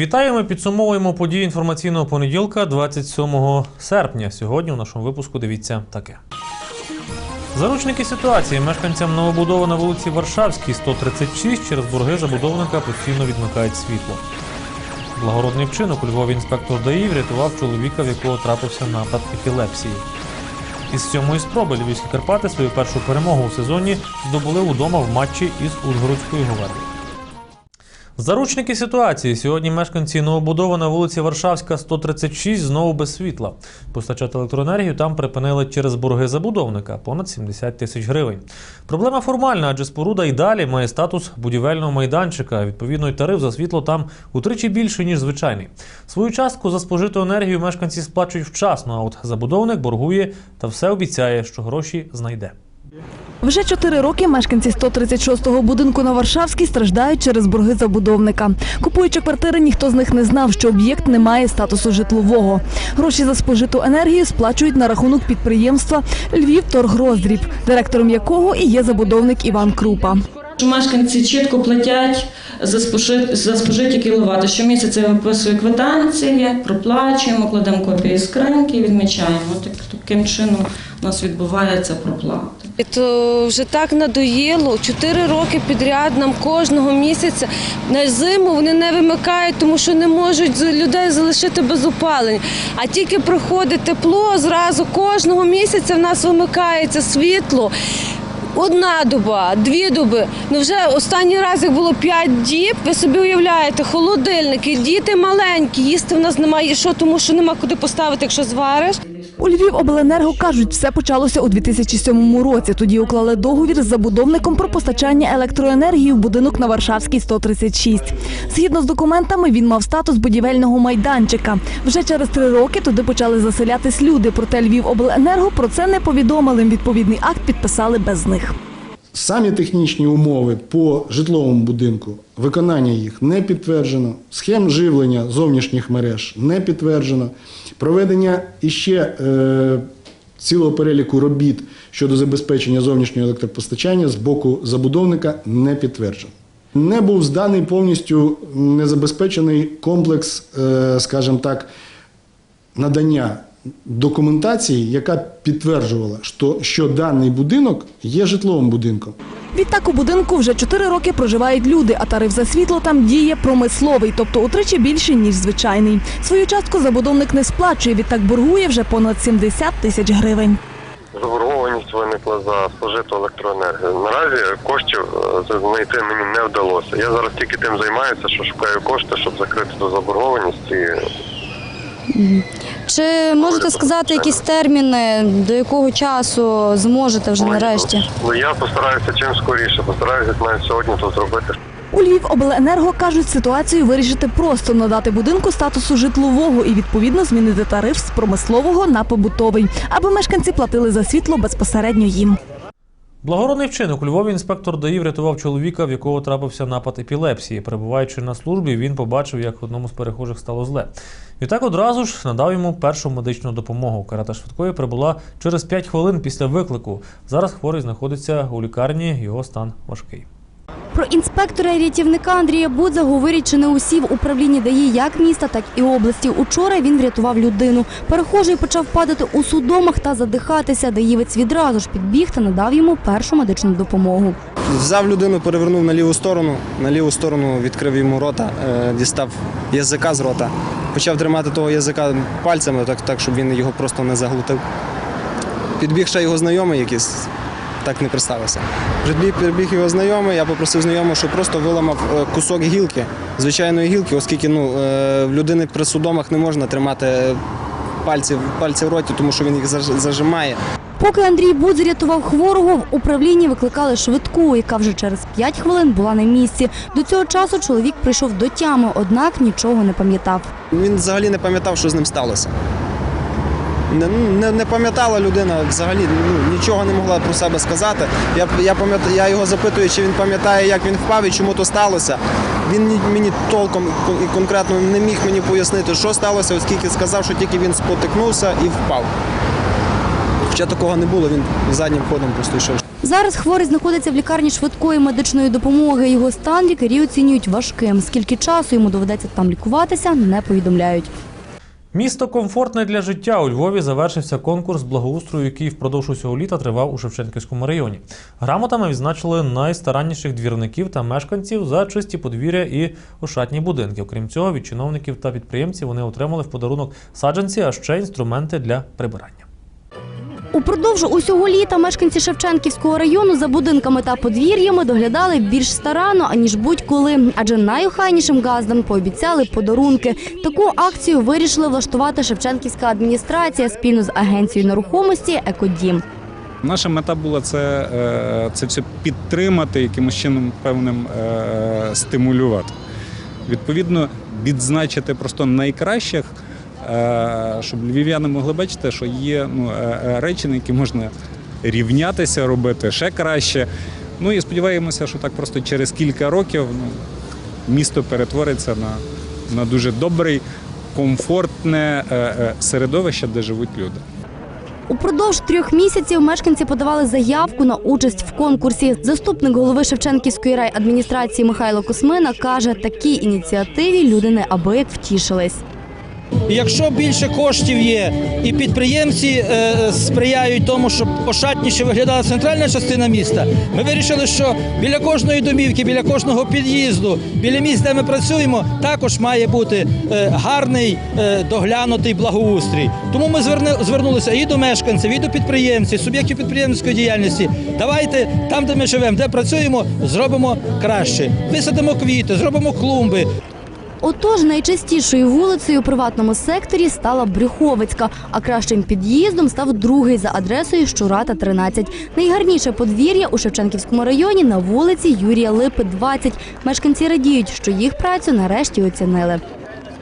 Вітаємо, підсумовуємо події інформаційного понеділка 27 серпня. Сьогодні у нашому випуску дивіться таке. Заручники ситуації мешканцям новобудови на вулиці Варшавській 136 через борги забудовника постійно відмикають світло. Благородний вчинок у Львові інспектор ДАІ врятував чоловіка, в якого трапився напад епілепсії. Із сьомої спроби Львівські Карпати свою першу перемогу у сезоні здобули удома в матчі із Ужгородською Говерлою. Заручники ситуації. Сьогодні мешканці новобудови на вулиці Варшавська, 136 знову без світла. Постачати електроенергію там припинили через борги забудовника понад 70 тисяч гривень. Проблема формальна, адже споруда й далі має статус будівельного майданчика. Відповідно, й тариф за світло там утричі більший, ніж звичайний. Свою частку за спожиту енергію мешканці сплачують вчасно, а от забудовник боргує та все обіцяє, що гроші знайде. Вже чотири роки мешканці 136-го будинку на Варшавській страждають через борги забудовника. Купуючи квартири, ніхто з них не знав, що об'єкт не має статусу житлового. Гроші за спожиту енергію сплачують на рахунок підприємства Львів Торгроздріб, директором якого і є забудовник Іван Крупа. Мешканці чітко платять за спожи- за спожиті кіловати. Щомісяця виписує квитанції, проплачуємо, кладемо копії скриньки відмічаємо. Так, таким чином у нас відбувається проплата. І То вже так надоїло. Чотири роки підряд нам кожного місяця на зиму вони не вимикають, тому що не можуть людей залишити без опалення. А тільки приходить тепло, зразу кожного місяця в нас вимикається світло. Одна доба, дві доби. Ну вже останній раз, як було п'ять діб, ви собі уявляєте, холодильники, діти маленькі, їсти в нас немає. Що, тому що нема куди поставити, якщо звариш. У Львів обленерго кажуть, все почалося у 2007 році. Тоді уклали договір з забудовником про постачання електроенергії в будинок на Варшавській 136. Згідно з документами, він мав статус будівельного майданчика. Вже через три роки туди почали заселятись люди. Проте Львівобленерго про це не повідомили. Відповідний акт підписали без них. Самі технічні умови по житловому будинку, виконання їх не підтверджено, схем живлення зовнішніх мереж не підтверджено, проведення іще е, цілого переліку робіт щодо забезпечення зовнішнього електропостачання з боку забудовника не підтверджено. Не був зданий повністю незабезпечений комплекс, е, скажімо так, надання документації, яка підтверджувала, що, що даний будинок є житловим будинком. Відтак у будинку вже чотири роки проживають люди, а тариф за світло там діє промисловий, тобто утричі більше, ніж звичайний. Свою частку забудовник не сплачує, відтак боргує вже понад 70 тисяч гривень. Заборгованість виникла за спожиту електроенергію. Наразі коштів е, знайти мені не вдалося. Я зараз тільки тим займаюся, що шукаю кошти, щоб закрити ту заборгованість. І Чи можете сказати якісь терміни, до якого часу зможете вже нарешті? Ну я постараюся чим скоріше, постараюся навіть сьогодні то зробити. У Львівобленерго кажуть, ситуацію вирішити просто надати будинку статусу житлового і відповідно змінити тариф з промислового на побутовий, аби мешканці платили за світло безпосередньо їм. Благородний вчинок у Львові інспектор ДАІ врятував чоловіка, в якого трапився напад епілепсії. Перебуваючи на службі, він побачив, як одному з перехожих стало зле. Відтак одразу ж надав йому першу медичну допомогу. Карата швидкої прибула через 5 хвилин після виклику. Зараз хворий знаходиться у лікарні, його стан важкий. Про інспектора і рятівника Андрія Будза говорять, чи не усі в управлінні ДАІ як міста, так і області. Учора він врятував людину. Перехожий почав падати у судомах та задихатися. Даївець відразу ж підбіг та надав йому першу медичну допомогу. Взяв людину, перевернув на ліву сторону, на ліву сторону відкрив йому рота, е, дістав язика з рота. Почав тримати того язика пальцями, так, так щоб він його просто не заглутив. Підбіг ще його знайомий якийсь, так не представився. Підбіг, підбіг його знайомий, я попросив знайомого, щоб просто виламав е, кусок гілки, звичайної гілки, оскільки ну, е, в людини при судомах не можна тримати пальці, пальці в роті, тому що він їх заж- зажимає. Поки Андрій Будз рятував хворого, в управлінні викликали швидку, яка вже через 5 хвилин була на місці. До цього часу чоловік прийшов до тями, однак нічого не пам'ятав. Він взагалі не пам'ятав, що з ним сталося. Не, не, не пам'ятала людина взагалі, ну, нічого не могла про себе сказати. Я, я, пам'ят- я його запитую, чи він пам'ятає, як він впав і чому то сталося. Він мені толком і конкретно не міг мені пояснити, що сталося, оскільки сказав, що тільки він спотикнувся і впав. Хоча такого не було, він заднім ходом просто йшов. Зараз хворий знаходиться в лікарні швидкої медичної допомоги. Його стан лікарі оцінюють важким. Скільки часу йому доведеться там лікуватися, не повідомляють. Місто комфортне для життя. У Львові завершився конкурс благоустрою, який впродовж усього літа тривав у Шевченківському районі. Грамотами відзначили найстаранніших двірників та мешканців за чисті подвір'я і ошатні будинки. Окрім цього, від чиновників та підприємців вони отримали в подарунок саджанці, а ще інструменти для прибирання. Упродовж усього літа мешканці Шевченківського району за будинками та подвір'ями доглядали більш старанно, аніж будь-коли, адже найохайнішим газдам пообіцяли подарунки. Таку акцію вирішили влаштувати Шевченківська адміністрація спільно з агенцією нерухомості Екодім. Наша мета була це, е, це все підтримати, якимось чином певним е, стимулювати. Відповідно, відзначити просто найкращих, щоб львів'яни могли бачити, що є ну, е, е, речі, на які можна рівнятися, робити ще краще. Ну і сподіваємося, що так просто через кілька років ну, місто перетвориться на, на дуже добрий, комфортне е, е, середовище, де живуть люди. Упродовж трьох місяців мешканці подавали заявку на участь в конкурсі. Заступник голови Шевченківської райадміністрації Михайло Космина каже, такій ініціативі люди неабияк втішились. Якщо більше коштів є, і підприємці е, сприяють тому, щоб ошатніше виглядала центральна частина міста, ми вирішили, що біля кожної домівки, біля кожного під'їзду, біля місць, де ми працюємо, також має бути е, гарний е, доглянутий благоустрій. Тому ми зверни- звернулися і до мешканців, і до підприємців, суб'єктів підприємницької діяльності. Давайте там, де ми живемо, де працюємо, зробимо краще. Висадимо квіти, зробимо клумби, Отож, найчастішою вулицею у приватному секторі стала Брюховицька, а кращим під'їздом став другий за адресою Щурата 13. Найгарніше подвір'я у Шевченківському районі на вулиці Юрія Липи 20. Мешканці радіють, що їх працю нарешті оцінили.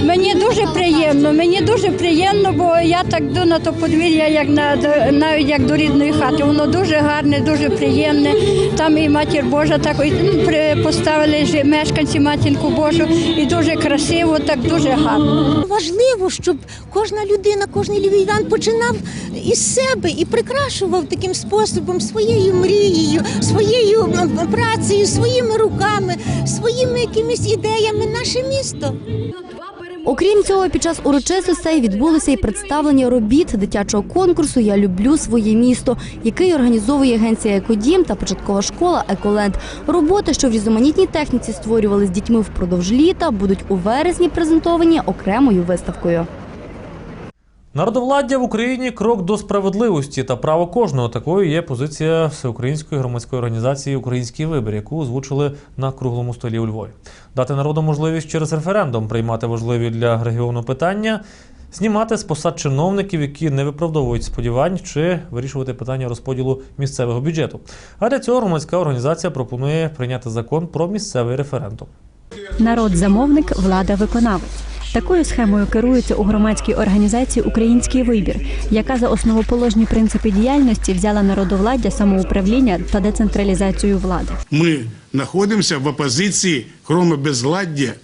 Мені дуже приємно, мені дуже приємно, бо я так йду на то подвір'я, як на навіть як до рідної хати. Воно дуже гарне, дуже приємне. Там і матір Божа так ну, поставили мешканці матінку Божу, і дуже красиво, так дуже гарно. Важливо, щоб кожна людина, кожен львів'ян починав із себе і прикрашував таким способом своєю мрією, своєю працею, своїми руками, своїми якимись ідеями наше місто. Окрім цього, під час урочистостей відбулося і представлення робіт дитячого конкурсу Я люблю своє місто, який організовує агенція Екодім та початкова школа Еколенд. Роботи, що в різноманітній техніці створювали з дітьми впродовж літа, будуть у вересні презентовані окремою виставкою. Народовладдя в Україні крок до справедливості та право кожного. Такою є позиція всеукраїнської громадської організації Український вибір, яку озвучили на круглому столі у Львові. Дати народу можливість через референдум приймати важливі для регіону питання, знімати з посад чиновників, які не виправдовують сподівань, чи вирішувати питання розподілу місцевого бюджету. А для цього громадська організація пропонує прийняти закон про місцевий референдум. Народ замовник, влада виконавець. Такою схемою керується у громадській організації Український вибір, яка за основоположні принципи діяльності взяла народовладдя, самоуправління та децентралізацію влади. мы находимся в оппозиции, кроме безладдя,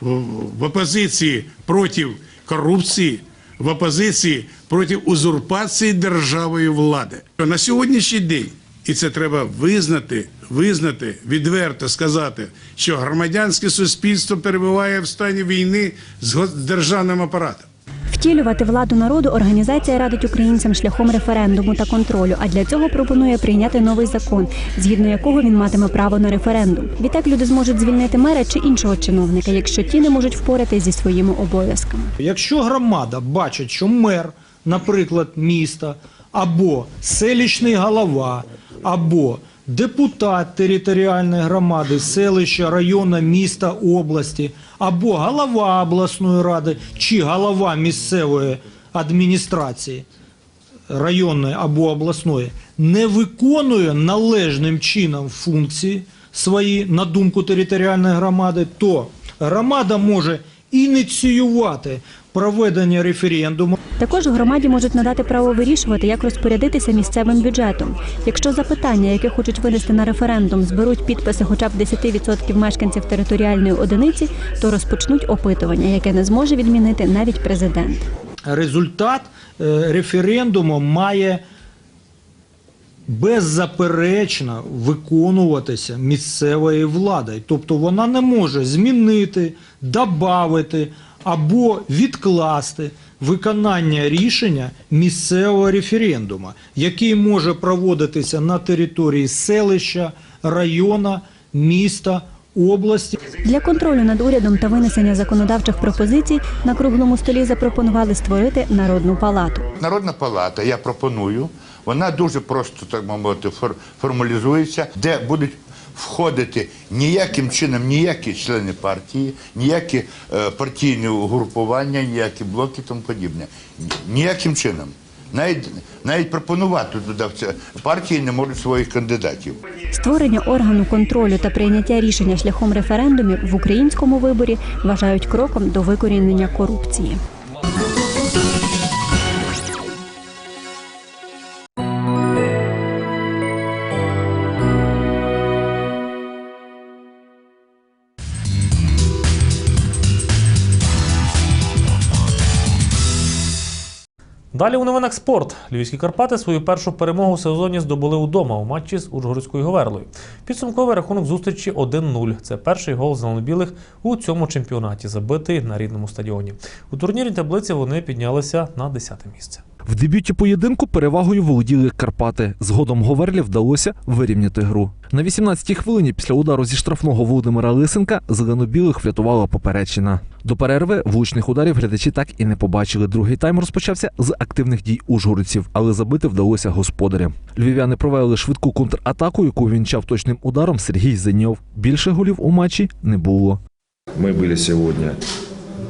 в оппозиции против коррупции, в опозиції проти узурпації державою влади. На сьогоднішній день, і це треба визнати, визнати, відверто сказати, що громадянське суспільство перебуває в стані війни з державним апаратом. Втілювати владу народу організація радить українцям шляхом референдуму та контролю. А для цього пропонує прийняти новий закон, згідно якого він матиме право на референдум. Відтак люди зможуть звільнити мера чи іншого чиновника, якщо ті не можуть впоратись зі своїми обов'язками. Якщо громада бачить, що мер, наприклад, міста, або селищний голова, або депутат територіальної громади, селища, району, міста, області, або голова обласної ради чи голова місцевої адміністрації районної або обласної не виконує належним чином функції свої на думку територіальної громади, то громада може ініціювати проведення референдуму. Також громаді можуть надати право вирішувати, як розпорядитися місцевим бюджетом. Якщо запитання, яке хочуть винести на референдум, зберуть підписи хоча б 10% мешканців територіальної одиниці, то розпочнуть опитування, яке не зможе відмінити навіть президент. Результат е, референдуму має беззаперечно виконуватися місцевою владою. Тобто вона не може змінити, додати або відкласти виконання рішення місцевого референдуму, який може проводитися на території селища, району, міста, області. Для контролю над урядом та винесення законодавчих пропозицій на круглому столі запропонували створити народну палату. Народна палата, я пропоную, вона дуже просто, так мовити, формалізується, де будуть входити ніяким чином ніякі члени партії, ніякі е, партійні угрупування, ніякі блоки тому подібне. Ніяким чином. Навіть, навіть пропонувати туди партії не можуть своїх кандидатів. Створення органу контролю та прийняття рішення шляхом референдумів в українському виборі вважають кроком до викорінення корупції. Далі у новинах спорт. Львівські Карпати свою першу перемогу в сезоні здобули удома у матчі з Ужгородською Говерлою. Підсумковий рахунок зустрічі 1-0. Це перший гол зеленобілих у цьому чемпіонаті, забитий на рідному стадіоні. У турнірній таблиці вони піднялися на 10 місце. В дебюті поєдинку перевагою володіли Карпати. Згодом Говерлі вдалося вирівняти гру. На 18-й хвилині після удару зі штрафного Володимира Лисенка зеленобілих врятувала поперечина. До перерви влучних ударів глядачі так і не побачили. Другий тайм розпочався з активних дій ужгородців, але забити вдалося господарям. Львів'яни провели швидку контратаку, яку вінчав точним ударом Сергій Зеньов. Більше голів у матчі не було. Мы были сегодня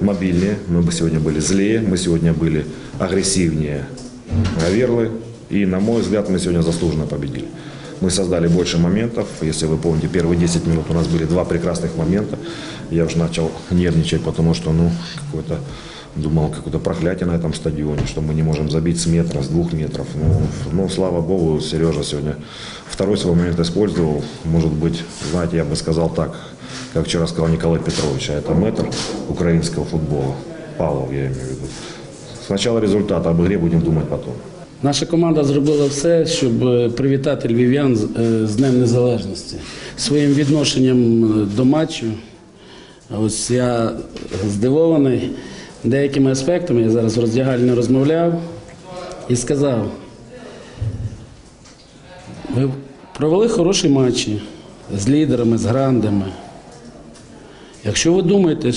мобильнее, мы бы сегодня были злее, мы сегодня были агрессивнее Гаверлы. И, на мой взгляд, мы сегодня заслуженно победили. Мы создали больше моментов. Если вы помните, первые 10 минут у нас были два прекрасных момента. Я уже начал нервничать, потому что, ну, какой-то думал, какое-то проклятие на этом стадионе, что мы не можем забить с метра, с двух метров. Ну, ну, слава богу, Сережа сегодня второй свой момент использовал. Может быть, знаете, я бы сказал так, как вчера сказал Николай Петрович, а это мэтр украинского футбола. Павлов, я имею в виду. Сначала результат, об игре будем думать потом. Наша команда зробила все, щоб е, привітати львів'ян з- е, з Днем Незалежності. Своїм відношенням е, до матчу. Ось я здивований деякими аспектами. Я зараз в роздягальні розмовляв і сказав, ви провели хороші матчі з лідерами, з грандами. Якщо ви думаєте,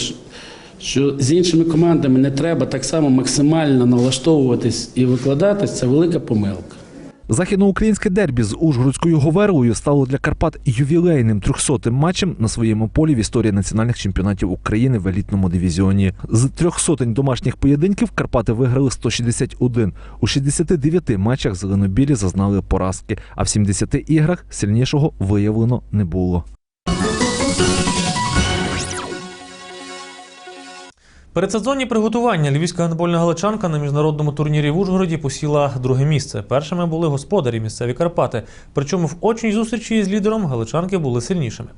що- з іншими командами не треба так само максимально налаштовуватись і викладатись, це велика помилка. Західноукраїнське дербі з Ужгородською Говерлою стало для Карпат ювілейним 300-тим матчем на своєму полі в історії національних чемпіонатів України в елітному дивізіоні. З трьох сотень домашніх поєдинків Карпати виграли 161. У 69 матчах зеленобілі зазнали поразки, а в 70 іграх сильнішого виявлено не було. Передсезонні приготування львівська гандбольна галичанка на міжнародному турнірі в Ужгороді посіла друге місце. Першими були господарі місцеві Карпати. Причому в очній зустрічі з лідером галичанки були сильнішими.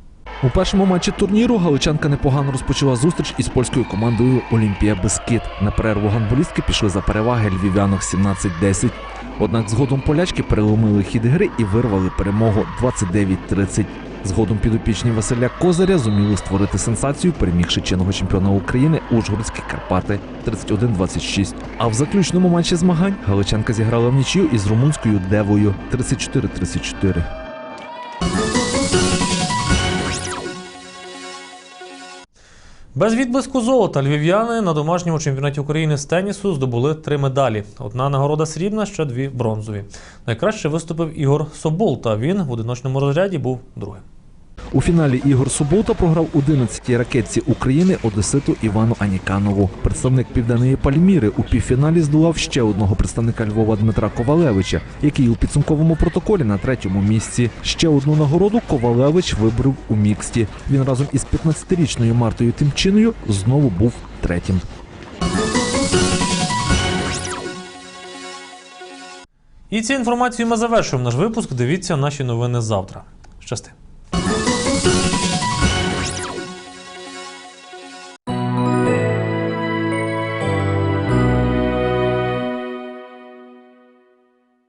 У першому матчі турніру галичанка непогано розпочала зустріч із польською командою Олімпія Бескид. На перерву гандболістки пішли за переваги львів'янок 17-10. Однак згодом полячки переломили хід гри і вирвали перемогу 29-30. Згодом підопічні Василя Козаря зуміли створити сенсацію, перемігши чинного чемпіона України Ужгородські Карпати 31-26. А в заключному матчі змагань галичанка зіграла в нічию із румунською Девою 34-34. Без відблиску золота львів'яни на домашньому чемпіонаті України з тенісу здобули три медалі. Одна нагорода срібна, ще дві бронзові. Найкраще виступив Ігор Собол, та він в одиночному розряді був другим. У фіналі Ігор Субота програв 11-й ракетці України Одеситу Івану Аніканову. Представник південної Пальміри у півфіналі здолав ще одного представника Львова Дмитра Ковалевича, який у підсумковому протоколі на третьому місці. Ще одну нагороду Ковалевич вибрав у міксті. Він разом із 15-річною Мартою Тимчиною знову був третім. І цією інформацією ми завершуємо наш випуск. Дивіться наші новини завтра. Щасти.